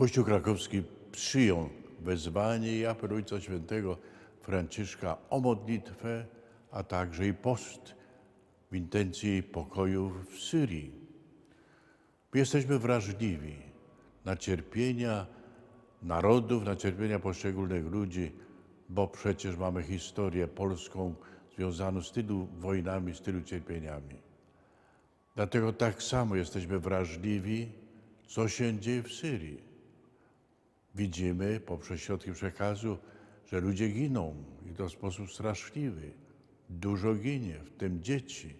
Kościół krakowski przyjął wezwanie i apel Ojca Świętego Franciszka o modlitwę, a także i post w intencji pokoju w Syrii. My jesteśmy wrażliwi na cierpienia narodów, na cierpienia poszczególnych ludzi, bo przecież mamy historię polską związaną z tylu wojnami, z tylu cierpieniami. Dlatego tak samo jesteśmy wrażliwi, co się dzieje w Syrii. Widzimy poprzez środki przekazu, że ludzie giną i to w sposób straszliwy. Dużo ginie, w tym dzieci.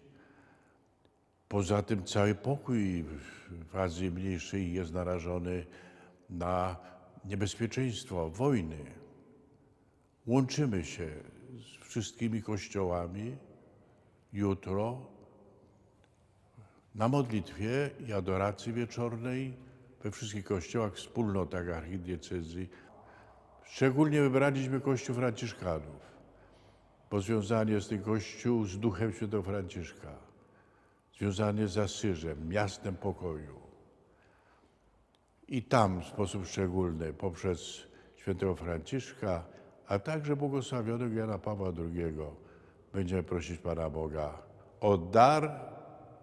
Poza tym cały pokój w Azji Mniejszej jest narażony na niebezpieczeństwo wojny. Łączymy się z wszystkimi kościołami jutro na modlitwie i adoracji wieczornej we wszystkich kościołach, wspólnotach archidiecezji. Szczególnie wybraliśmy Kościół Franciszkanów, bo związany jest ten Kościół z Duchem Świętego Franciszka, związany z Asyżem, miastem pokoju. I tam w sposób szczególny poprzez świętego Franciszka, a także błogosławionego Jana Pawła II będziemy prosić Pana Boga o dar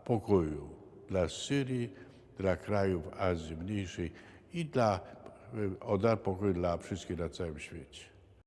pokoju dla Syrii, dla krajów Azji Mniejszej i dla, o dar pokoju dla wszystkich na całym świecie.